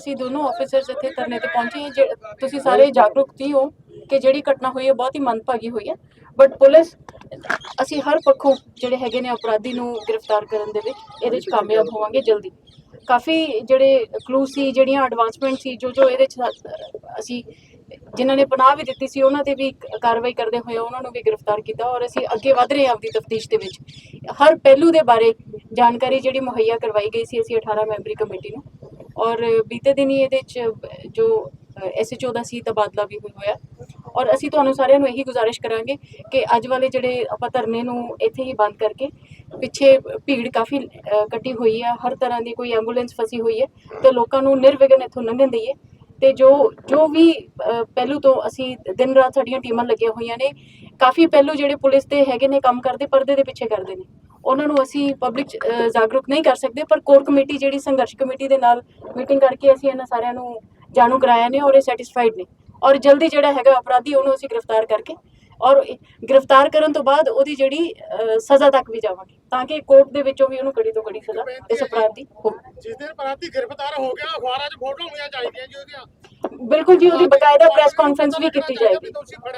ਅਸੀਂ ਦੋਨੋਂ ਆਫੀਸਰਸ ਇੱਥੇ ਧਰਨੇ ਤੇ ਪਹੁੰਚੇ ਹਾਂ ਜੇ- ਤੁਸੀਂ ਸਾਰੇ ਜਾਗਰੂਕ ਹੀ ਹੋ ਕਿ ਜਿਹੜੀ ਘਟਨਾ ਹੋਈ ਹੈ ਬਹੁਤ ਹੀ ਮੰਦਭਾਗੀ ਹੋਈ ਹੈ। ਬਟ ਪੁਲਿਸ, ਅਸੀਂ ਹਰ ਪੱਖੋਂ ਜਿਹੜੇ ਹੈਗੇ ਨੇ ਅਪਰਾਧੀ ਨੂੰ ਗ੍ਰਿਫਤਾਰ ਕਰਨ ਦੇ ਵਿੱਚ ਇਹਦੇ 'ਚ ਕਾਮਯਾਬ ਹੋਵਾਂਗੇ ਜਲਦੀ। ਕਾਫੀ ਜਿਹੜੇ ਕਲੂ ਸੀ, ਜਿਹੜੀਆਂ ਐਡਵਾਂਸਮੈਂਟ ਸੀ, ਜੋ ਜੋ ਇਹਦੇ 'ਚ ਸਾ- ਅਸੀਂ ਜਿਨ੍ਹਾਂ ਨੇ ਪਨਾਹ ਵੀ ਦਿੱਤੀ ਸੀ, ਉਹਨਾਂ ਤੇ ਵੀ ਕ- ਕਾਰਵਾਈ ਕਰਦੇ ਹੋਏ ਉਹਨਾਂ ਨੂੰ ਵੀ ਗ੍ਰਿਫਤਾਰ ਕੀਤਾ ਔਰ ਅਸੀਂ ਅੱਗੇ ਵਧ ਰਹੇ ਹਾਂ ਆਪਦੀ ਤਫਤੀਸ਼ ਦੇ ਵਿੱਚ। ਹਰ ਪਹਿਲੂ ਦੇ ਬਾਰੇ ਜਾਣਕਾਰੀ ਜਿਹੜੀ ਮੁਹੱਈਆ ਕਰਵਾਈ ਗਈ ਸੀ, ਅਸੀਂ 18 ਮੈਂਬਰੀ ਕਮੇਟੀ ਨੂੰ। ਔਰ ਬੀਤੇ ਦਿਨ ਹੀ ਇਹਦੇ 'ਚ ਜੋ ਐਸਐਚਓ ਦਾ ਸੀ ਤਬਾਦਲਾ ਵੀ ਹੋਇਆ। ਔਰ ਅਸੀਂ ਤੁਹਾਨੂੰ ਸਾਰਿਆਂ ਨੂੰ ਇਹੀ ਗੁਜ਼ਾਰਿਸ਼ ਕਰਾਂਗੇ ਕਿ ਅੱਜ ਵਾਲੇ ਜਿਹੜੇ ਆਪਾਂ ਧਰਨੇ ਨੂੰ ਇੱਥੇ ਹੀ ਬੰਦ ਕਰਕੇ ਪਿੱਛੇ ਭੀੜ ਕਾਫੀ ਅ, ਇਕੱਠੀ ਹੋਈ ਹੈ ਹਰ ਤਰ੍ਹਾਂ ਦੀ ਕੋਈ ਐਂਬੂਲੈਂਸ ਫਸੀ ਹੋਈ ਹੈ ਤੇ ਲੋਕਾਂ ਨੂੰ ਨਿਰਵਿਘਨ ਇੱਥੋਂ ਲੰਘਣ ਦਈਏ। ਤੇ ਜੋ ਜੋ ਵੀ ਪਹਿਲੂ ਤੋਂ ਅਸੀਂ ਦਿਨ ਰਾਤ ਸਾਡੀਆਂ ਟੀਮਾਂ ਲੱਗੀਆਂ ਹੋਈਆਂ ਨੇ ਕਾਫੀ ਪਹਿਲੂ ਜਿਹੜੇ ਪੁਲਿਸ ਦੇ ਹੈਗੇ ਨੇ ਕੰਮ ਕਰਦੇ ਪਰਦੇ ਦੇ ਪਿੱਛੇ ਕਰਦੇ ਨੇ। ਉਹਨਾਂ ਨੂੰ ਅਸੀਂ ਪਬਲਿਕ ਜਾਗਰੂਕ ਨਹੀਂ ਕਰ ਸਕਦੇ ਪਰ ਕੋਰ ਕਮੇਟੀ ਜਿਹੜੀ ਸੰਘਰਸ਼ ਕਮੇਟੀ ਦੇ ਨਾਲ ਮੀਟਿੰਗ ਕਰਕੇ ਅਸੀਂ ਇਹਨਾਂ ਸਾਰਿਆਂ ਨੂੰ ਜਾਣੂ ਕਰਾਇਆ ਨੇ ਔਰ ਇਹ ਸੈਟੀਸਫਾਈਡ ਨੇ। ਔਰ ਜਲਦੀ ਜਿਹੜਾ ਹੈਗਾ ਅਪਰਾਧੀ ਉਹਨੂੰ ਅਸੀਂ ਗ੍ਰਿਫਤਾਰ ਕਰਕੇ ਔਰ ਗ੍ਰਿਫਤਾਰ ਕਰਨ ਤੋਂ ਬਾਅਦ ਉਹਦੀ ਜਿਹੜੀ ਸਜ਼ਾ ਤੱਕ ਵੀ ਜਾਵਾਂਗੇ ਤਾਂ ਕਿ ਕੋਰਟ ਦੇ ਵਿੱਚੋਂ ਵੀ ਉਹਨੂੰ ਕੜੀ ਤੋਂ ਕੜੀ ਸਜ਼ਾ ਇਸ ਅਪਰਾਧ ਦੀ ਹੋਵੇ ਜਿਸ ਦਿਨ ਪਰਾਤੀ ਗ੍ਰਿਫਤਾਰ ਹੋ ਗਿਆ ਅਖਬਾਰਾਂ 'ਚ ਫੋਟੋ ਹੋਈਆਂ ਚਾਹੀਦੀਆਂ ਜੀ ਉਹਦੀਆਂ। ਬਿਲਕੁਲ ਜੀ ਉਹਦੀ ਬਕਾਇਦਾ ਪ੍ਰੈਸ ਕਾਨਫਰੰਸ ਵੀ ਕੀਤੀ ਜਾਏਗੀ।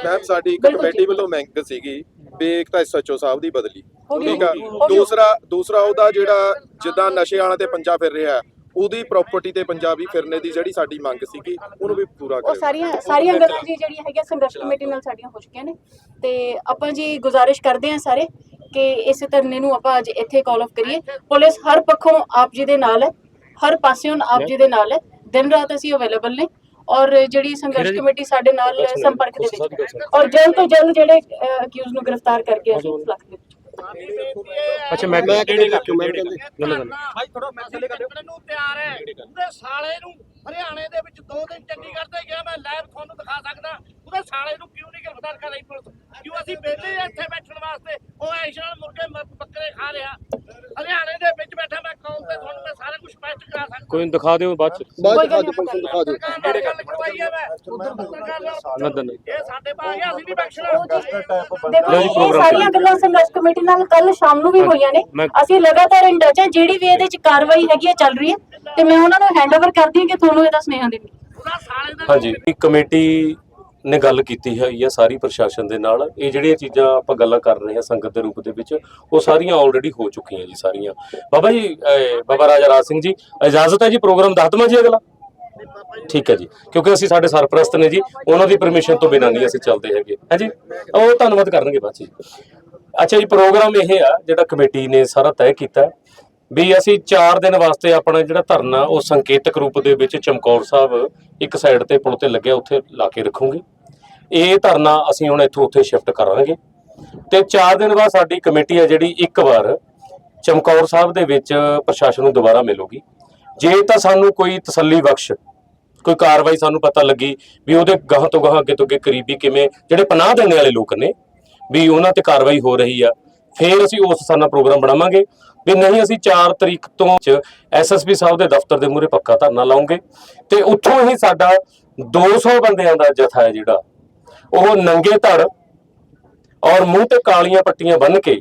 ਮੈਮ ਸਾਡੀ ਇੱਕ ਕਮੇਟੀ। ਵੱਲੋਂ ਮੰਗ ਸੀਗੀ ਇੱਕ ਤਾਂ ਐਸਐਚਓ ਸਾਹਿਬ ਦੀ ਬਦਲੀ। ਠੀਕ ਆ। ਦੂਸਰਾ ਦੂਸਰਾ ਉਹਦਾ ਜਿਹੜਾ ਜਿੱਦਾਂ ਨਸ਼ੇ ਵਾਲਿਆਂ ਤੇ ਪੰਜਾ ਫਿਰ ਰਿਹਾ ਉਹਦੀ ਪ੍ਰਾਪਰਟੀ ਤੇ ਪੰਜਾਬੀ ਫਿਰਨੇ ਦੀ ਜਿਹੜੀ ਸਾਡੀ ਮੰਗ ਸੀਗੀ ਉਹਨੂੰ ਵੀ ਪੂਰਾ ਉਹ ਕਰੇ ਸਾਰੀਆਂ ਸਾਰੀਆਂ ਗੱਲਾਂ ਜੀ ਜਿਹੜੀਆਂ ਹੈਗੀਆਂ ਸੰਘਰਸ਼ ਕਮੇਟੀ ਨਾਲ ਸਾਡੀਆਂ ਹੋ ਚੁੱਕੀਆਂ ਨੇ। ਤੇ ਆਪਾਂ ਜੀ ਗੁਜ਼ਾਰਿਸ਼ ਕਰਦੇ ਹਾਂ ਸਾਰੇ ਕਿ ਇਸ ਧਰਨੇ ਨੂੰ ਆਪਾਂ ਅੱਜ ਇੱਥੇ ਕਾਲ ਆਫ ਕਰੀਏ। ਪੁਲਿਸ ਹਰ ਪੱਖੋਂ ਆਪ ਜੀ ਦੇ ਨਾਲ ਹੈ ਹਰ ਪਾਸਿਓਂ ਆਪ ਜੀ ਦੇ ਨਾਲ ਹੈ। ਦਿਨ ਰਾਤ ਅਸੀਂ ਅਵੇਲੇਬਲ ਨੇ। ਔਰ ਜਿਹੜੀ ਸੰਘਰਸ਼ ਕਮੇਟੀ ਸਾਡੇ ਨਾਲ ਸੰਪਰਕ ਦੇ ਵਿੱਚ ਹੈ। ਔਰ ਜਲਦ ਤੋਂ ਜਲਦ ਜਿਹੜੇ ਅਕਿਊਜ਼ ਨੂੰ ਗ੍ਰਿਫਤਾਰ ਕਰਕੇ ਅਸੀਂ ਲੱਖ ਦੇ ਵਿੱਚ ਅੱਛਾ ਮੈਂ ਮੈਂ ਕਿਹੜੇ? ਡਾਕੂਮੈਂਟ ਭਾਈ ਥੋੜਾ ਮੈਸੇਜ ਕੱਢਣ ਨੂੰ ਤਿਆਰ ਹੈ। ਉਹਦੇ ਸਾਲੇ ਨੂੰ ਹਰਿਆਣੇ ਦੇ ਵਿੱਚ 2 ਦਿਨ ਚੰਡੀਗੜ੍ਹ ਤੇ ਗਿਆ ਮੈਂ ਲਾਈਵ ਤੁਹਾਨੂੰ ਦਿਖਾ ਸਕਦਾ। ਉਹਦੇ ਸਾਲੇ ਨੂੰ ਕਿਉਂ ਨਹੀਂ ਗ੍ਰਿਫਤਾਰ ਕਰ ਰਹੀ ਪੁਲਿਸ? ਕਿਉਂ ਅਸੀਂ ਬੇਲੇ ਇੱਥੇ ਬੈਠਣ ਵਾਸਤੇ? ਉਹ ਐਸ਼ਾ ਨਾਲ ਮੁਰਗੇ ਬੱਕਰੇ ਖਾ ਰਿਹਾ ਹਰਿਆਣੇ ਦੇ ਵਿੱਚ ਬੈਠਾ ਮੈਂ ਕੌਮ ਤੇ ਤੁਹਾਨੂੰ ਮੈਂ ਸਾਰਾ ਕੁਝ ਸਪਸ਼ਟ ਕਰਾ ਸਕਦਾ ਕੋਈ ਨੂੰ ਦਿਖਾ ਦਿਓ ਬਾਅਦ ਚ ਨਹੀਂ, ਆਪਾਂ ਦਿਖਾ ਦਿਓ। ਸਰਕਾਰ ਨਾਲ ਗੱਲ ਕਰਵਾਈ ਹੈ ਮੈਂ ਸਰਕਾਰ ਨਾਲ ਨਦਨ ਇਹ ਸਾਡੇ ਪਾ ਗਿਆ ਅਸੀਂ ਨਹੀਂ ਬਖਸ਼ਣਾ ਦੇਖੋ ਜੀ, ਇਹ ਸਾਰੀਆਂ ਗੱਲਾਂ ਸੰਘਰਸ਼ ਕਮੇਟੀ ਨਾਲ ਕੱਲ ਸ਼ਾਮ ਨੂੰ ਵੀ ਹੋਈਆਂ ਨੇ। ਮੈਂ- ਅਸੀਂ ਲਗਾਤਾਰ ਇਨ ਟੱਚ ਹੈ ਜਿਹੜੀ ਵੀ ਇਹਦੇ ਚ ਕਾਰਵਾਈ ਹੈਗੀ ਹੈ ਚੱਲ ਰਹੀ ਹੈ ਤੇ ਮੈਂ ਉਹਨਾਂ ਨੂੰ ਹੈਂਡਓਵਰ ਕਰਦੀ ਹਾਂ ਕਿ ਤੁਹਾਨੂੰ ਇਹਦਾ ਸੁਨੇਹਾ ਦੇਣ। ਉਹਦਾ ਸਾਲੇ ਦਾ ਹਾਂਜੀ ਇਹ ਕਮੇਟੀ ਨੇ ਗੱਲ ਕੀਤੀ ਹੋਈ ਹੈ ਸਾਰੀ ਪ੍ਰਸ਼ਾਸਨ ਦੇ ਨਾਲ। ਇਹ ਜਿਹੜੀਆਂ ਚੀਜ਼ਾਂ ਆਪਾਂ ਗੱਲਾਂ ਕਰ ਰਹੇ ਹਾਂ ਸੰਗਤ ਦੇ ਰੂਪ ਦੇ ਵਿੱਚ, ਉਹ ਸਾਰੀਆਂ ਆਲਰੇਡੀ ਹੋ ਚੁੱਕੀਆਂ ਜੀ ਸਾਰੀਆਂ। ਬਾਬਾ ਜੀ ਬਾਬਾ ਰਾਜਾ ਰਾਜ ਸਿੰਘ ਜੀ, ਇਜਾਜ਼ਤ ਹੈ ਜੀ ਪ੍ਰੋਗਰਾਮ? ਦੱਸ ਦਵਾਂ ਜੀ ਅਗਲਾ। ਠੀਕ ਹੈ ਜੀ, ਕਿਉਂਕਿ ਅਸੀਂ ਸਾਡੇ ਸਰਪ੍ਰਸਤ ਨੇ ਜੀ, ਉਹਨਾਂ ਦੀ ਪਰਮਿਸ਼ਨ ਤੋਂ ਬਿਨਾਂ ਨਹੀਂ ਅਸੀਂ ਚੱਲਦੇ ਹੈਗੇ। ਹੈ ਉਹ ਧੰਨਵਾਦ ਕਰਨਗੇ ਬਾਅਦ ਜੀ। ਅੱਛਾ ਜੀ, ਪ੍ਰੋਗਰਾਮ ਇਹ ਆ, ਜਿਹੜਾ ਕਮੇਟੀ ਨੇ ਸਾਰਾ ਤੈਅ ਕੀਤਾ ਵੀ ਅਸੀਂ 4 ਦਿਨ ਵਾਸਤੇ ਆਪਣਾ ਜਿਹੜਾ ਧਰਨਾ, ਉਹ ਸੰਕੇਤਕ ਰੂਪ ਦੇ ਵਿੱਚ ਚਮਕੌਰ ਸਾਹਿਬ ਇੱਕ ਸਾਈਡ ਤੇ ਪੁਲ ਤੇ ਲੱਗਿਆ, ਉੱਥੇ ਲਾ ਕੇ ਰੱਖੂਗੇ। ਇਹ ਧਰਨਾ ਅਸੀਂ ਹੁਣ ਇੱਥੋਂ ਉੱਥੇ ਸ਼ਿਫਟ ਕਰਾਂਗੇ। ਤੇ 4 ਦਿਨ ਬਾਅਦ ਸਾਡੀ ਕਮੇਟੀ ਆ ਜਿਹੜੀ ਇੱਕ ਵਾਰ ਚਮਕੌਰ ਸਾਹਿਬ ਦੇ ਵਿੱਚ ਪ੍ਰਸ਼ਾਸਨ ਨੂੰ ਦੁਬਾਰਾ ਮਿਲੂਗੀ। ਜੇ ਤਾਂ ਸਾਨੂੰ ਕੋਈ ਤਸੱਲੀ ਬਖਸ਼, ਕੋਈ ਕਾਰਵਾਈ ਸਾਨੂੰ ਪਤਾ ਲੱਗੀ ਵੀ ਉਹਦੇ ਗਾਹਾਂ ਤੋਂ ਗਾਹਾਂ ਅੱਗੇ ਤੋਂ ਅੱਗੇ ਕਰੀਬੀ ਕਿਵੇਂ, ਜਿਹੜੇ ਪਨਾਹ ਦੇਣ ਵਾਲੇ ਲੋਕ ਨੇ, ਵੀ ਉਹਨਾਂ ਤੇ ਕਾਰਵਾਈ ਹੋ ਰਹੀ ਆ ਫੇਰ ਅਸੀਂ ਉਸ ਸਾਨਾ ਪ੍ਰੋਗਰਾਮ ਬਣਾਵਾਂਗੇ। ਵੀ ਨਹੀਂ ਅਸੀਂ 4 ਤਰੀਕ ਤੋਂ ਐਸਐਸਪੀ ਸਾਹਿਬ ਦੇ ਦਫ਼ਤਰ ਦੇ ਮੂਹਰੇ ਪੱਕਾ ਧਰਨਾ ਲਾਉਂਗੇ। ਤੇ ਉੱਥੋਂ ਹੀ ਸਾਡਾ 200 ਬੰਦਿਆਂ ਦਾ ਜਥਾ ਹੈ ਜਿਹੜਾ, ਉਹ ਨੰਗੇ ਧੜ ਔਰ ਮੂੰਹ ਤੇ ਕਾਲੀਆਂ ਪੱਟੀਆਂ ਬੰਨ੍ਹ ਕੇ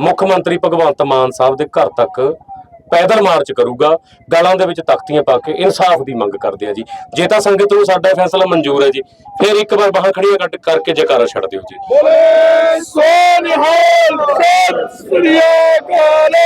ਮੁੱਖ ਮੰਤਰੀ ਭਗਵੰਤ ਮਾਨ ਸਾਹਿਬ ਦੇ ਘਰ ਤੱਕ ਪੈਦਲ ਮਾਰਚ ਕਰੂਗਾ, ਗਲਾਂ ਦੇ ਵਿੱਚ ਤਖਤੀਆਂ ਪਾ ਕੇ ਇਨਸਾਫ ਦੀ ਮੰਗ ਕਰਦੇ ਆ ਜੀ। ਜੇ ਤਾਂ ਸੰਗਤ ਨੂੰ ਸਾਡਾ ਫੈਸਲਾ ਮਨਜ਼ੂਰ ਹੈ ਜੀ, ਫਿਰ ਇੱਕ ਵਾਰ ਬਾਹਾਂ ਖੜੀਆਂ ਕੱਢ ਕਰਕੇ ਜੈਕਾਰਾ ਛੱਡ ਦਿਓ ਜੀ। ਬੋਲੇ, ਸੋ ਨਿਹਾਲ, ਸਤਿ ਸ੍ਰੀ ਅਕਾਲ।